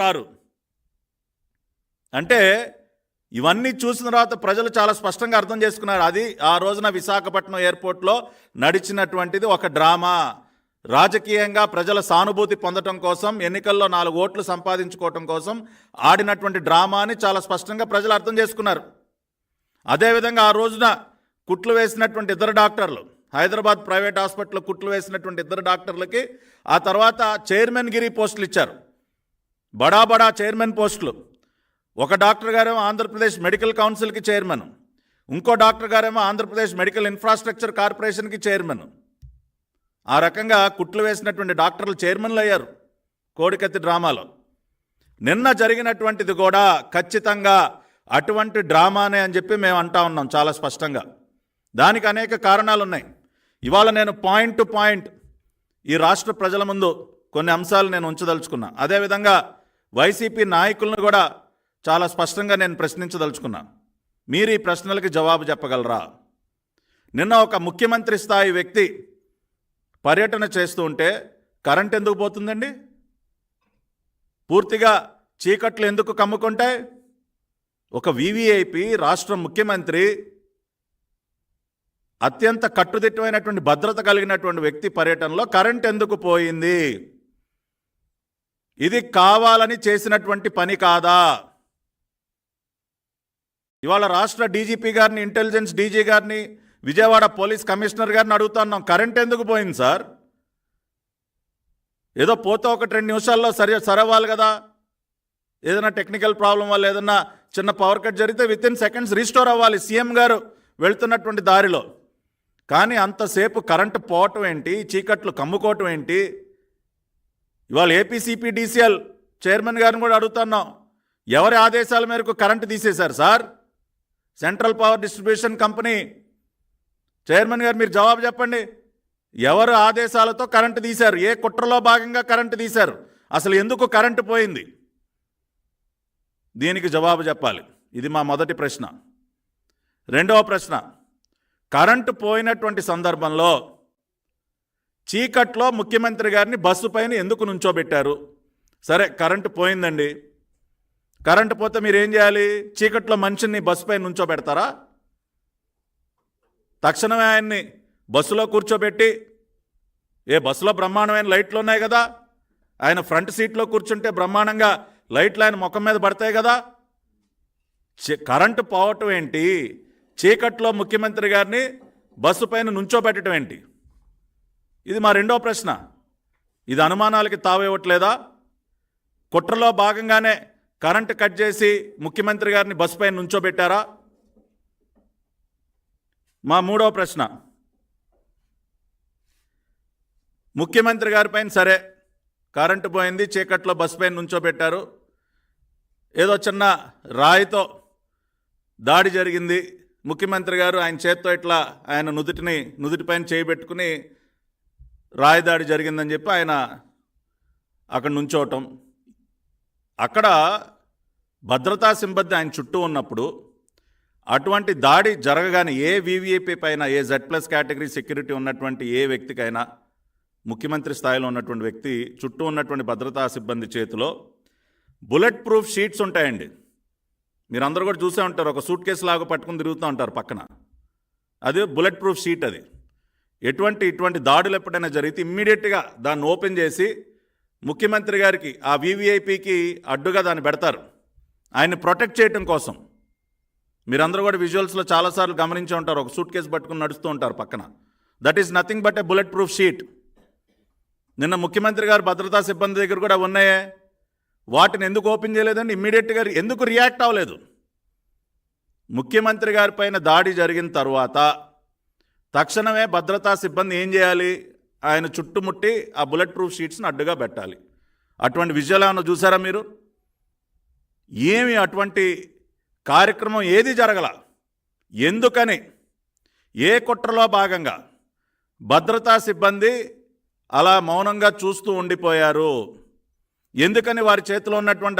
Car అంటే ఇవన్నీ చూసిన తర్వాత ప్రజలు చాలా స్పష్టంగా అర్థం చేసుకున్నారు. అది ఆ రోజున విశాఖపట్నం ఎయిర్పోర్ట్లో నడిచినటువంటిది ఒక డ్రామా. రాజకీయంగా ప్రజల సానుభూతి పొందటం కోసం ఎన్నికల్లో నాలుగు ఓట్లు సంపాదించుకోవటం కోసం ఆడినటువంటి డ్రామాని చాలా స్పష్టంగా ప్రజలు అర్థం చేసుకున్నారు. అదేవిధంగా ఆ రోజున కుట్లు వేసినటువంటి ఇద్దరు డాక్టర్లు హైదరాబాద్ ప్రైవేట్ హాస్పిటల్లో కుట్లు వేసినటువంటి ఇద్దరు డాక్టర్లకి ఆ తర్వాత చైర్మన్ గిరి పోస్టులు ఇచ్చారు. బడా బడా చైర్మన్ పోస్టులు. ఒక డాక్టర్ గారేమో ఆంధ్రప్రదేశ్ మెడికల్ కౌన్సిల్కి చైర్మన్. ఇంకో డాక్టర్ గారేమో ఆంధ్రప్రదేశ్ మెడికల్ ఇన్ఫ్రాస్ట్రక్చర్ కార్పొరేషన్కి చైర్మన్. ఆ రకంగా కుట్లు వేసినటువంటి డాక్టర్లు చైర్మన్లు అయ్యారు కోడికత్తి డ్రామాలో. నిన్న జరిగినటువంటిది కూడా ఖచ్చితంగా అటువంటి డ్రామానే అని చెప్పి మేము అంటా ఉన్నాం చాలా స్పష్టంగా. దానికి అనేక కారణాలు ఉన్నాయి ఇవాళ నేను పాయింట్ టు పాయింట్ ఈ రాష్ట్ర ప్రజల ముందు కొన్ని అంశాలు నేను ఉంచదలుచుకున్నా. అదేవిధంగా వైసీపీ నాయకులను కూడా చాలా స్పష్టంగా నేను ప్రశ్నించదలుచుకున్నాను మీరు ఈ ప్రశ్నలకి జవాబు చెప్పగలరా? నిన్న ఒక ముఖ్యమంత్రి స్థాయి వ్యక్తి పర్యటన చేస్తూ ఉంటే కరెంట్ ఎందుకు పోతుందండి? పూర్తిగా చీకట్లు ఎందుకు కమ్ముకుంటాయి? ఒక వివిఐపి రాష్ట్ర ముఖ్యమంత్రి అత్యంత కట్టుదిట్టమైనటువంటి భద్రత కలిగినటువంటి వ్యక్తి పర్యటనలో కరెంట్ ఎందుకు పోయింది? ఇది కావాలని చేసినటువంటి పని కాదా? ఇవాళ రాష్ట్ర డీజీపీ గారిని ఇంటెలిజెన్స్ డీజీ గారిని విజయవాడ పోలీస్ కమిషనర్ గారిని అడుగుతున్నాం కరెంట్ ఎందుకు పోయింది సార్? ఏదో పోతే ఒకటి రెండు నిమిషాల్లో సరి సరవ్వాలి కదా. ఏదైనా టెక్నికల్ ప్రాబ్లం వల్ల ఏదైనా చిన్న పవర్ కట్ జరిగితే విత్ ఇన్ సెకండ్స్ రీస్టోర్ అవ్వాలి సీఎం గారు వెళ్తున్నటువంటి దారిలో. కానీ అంతసేపు కరెంటు పోవటం ఏంటి? చీకట్లు కమ్ముకోవటం ఏంటి? ఇవాళ ఏపీసీపీ డీసీఎల్ చైర్మన్ గారిని కూడా అడుగుతున్నాం. ఎవరి ఆదేశాల మేరకు కరెంటు తీసేశారు sir? Central power distribution company. Chairman గారు మీరు జవాబు చెప్పండి. ఎవరు ఆదేశాలతో కరెంటు తీశారు? ఏ కుట్రలో భాగంగా కరెంటు తీశారు? అసలు ఎందుకు కరెంటు పోయింది? దీనికి జవాబు చెప్పాలి. ఇది మా మొదటి ప్రశ్న. రెండవ ప్రశ్న. కరెంటు పోయినటువంటి సందర్భంలో చీకట్లో ముఖ్యమంత్రి గారిని బస్సు పైన ఎందుకు నుంచోబెట్టారు? సరే కరెంటు పోయిందండి. కరెంటు పోతే మీరు ఏం చేయాలి? చీకట్లో మనిషిని బస్సు పైన నుంచోబెడతారా? తక్షణమే ఆయన్ని బస్సులో కూర్చోబెట్టి ఏ బస్సులో బ్రహ్మాండమైన లైట్లు ఉన్నాయి కదా? ఆయన ఫ్రంట్ సీట్లో కూర్చుంటే బ్రహ్మాండంగా లైట్లు ఆయన ముఖం మీద పడతాయి కదా? కరెంటు పోవటం ఏంటి? చీకట్లో ముఖ్యమంత్రి గారిని బస్సు పైన నుంచోబెట్టడం ఏంటి? ఇది మా రెండో ప్రశ్న. ఇది అనుమానాలకి తావివ్వట్లేదా కుట్రలో భాగంగానే కరెంటు కట్ చేసి ముఖ్యమంత్రి గారిని బస్సు పైన నుంచోబెట్టారా? మా మూడో ప్రశ్న. ముఖ్యమంత్రి గారి పైన సరే కరెంటు పోయింది చీకట్లో బస్సు పైన నుంచోబెట్టారు. ఏదో చిన్న రాయితో దాడి జరిగింది. ముఖ్యమంత్రి గారు ఆయన చేత్తో ఇట్లా ఆయన నుదుటిని నుదుటిపైన చేయబెట్టుకుని రాయదాడి జరిగిందని చెప్పి ఆయన అక్కడ నుంచోవటం. అక్కడ భద్రతా సిబ్బంది ఆయన చుట్టూ ఉన్నప్పుడు అటువంటి దాడి జరగగానే ఏ వీవీఐపీ పైన ఏ జెడ్ ప్లస్ కేటగిరీ సెక్యూరిటీ ఉన్నటువంటి ఏ వ్యక్తికైనా ముఖ్యమంత్రి స్థాయిలో ఉన్నటువంటి వ్యక్తి చుట్టూ ఉన్నటువంటి భద్రతా సిబ్బంది చేతిలో బుల్లెట్ ప్రూఫ్ షీట్స్ ఉంటాయండి. మీరందరూ కూడా చూసే ఉంటారు ఒక సూట్ కేసు లాగా పట్టుకుని తిరుగుతూ ఉంటారు పక్కన. అది బుల్లెట్ ప్రూఫ్ షీట్ అది. ఎటువంటి ఇటువంటి దాడులు ఎప్పుడైనా జరిగితే ఇమ్మీడియట్గా దాన్ని ఓపెన్ చేసి ముఖ్యమంత్రి గారికి ఆ వీవీఐపీకి అడ్డుగా దాన్ని పెడతారు. ఆయన్ని ప్రొటెక్ట్ చేయటం కోసం. మీరందరూ కూడా విజువల్స్లో చాలాసార్లు గమనించి ఉంటారు ఒక సూట్ కేసు పట్టుకుని నడుస్తూ ఉంటారు పక్కన. That is nothing but a bullet proof sheet నిన్న ముఖ్యమంత్రి గారు భద్రతా సిబ్బంది దగ్గర కూడా ఉన్నాయే. వాటిని ఎందుకు ఓపెన్ చేయలేదని ఇమ్మీడియట్గా ఎందుకు రియాక్ట్ అవ్వలేదు? ముఖ్యమంత్రి గారి పైన దాడి జరిగిన తర్వాత తక్షణమే భద్రతా సిబ్బంది ఏం చేయాలి? ఆయన చుట్టుముట్టి ఆ బుల్లెట్ ప్రూఫ్ షీట్స్ని అడ్డుగా పెట్టాలి. అటువంటి విజయాలు ఏమైనా చూసారా మీరు? ఏమి అటువంటి కార్యక్రమం ఏది జరగల? ఎందుకని? ఏ కుట్రలో భాగంగా? భద్రతా సిబ్బంది అలా మౌనంగా చూస్తూ ఉండిపోయారు. ఎందుకని వారి చేతిలో ఉన్నటువంటి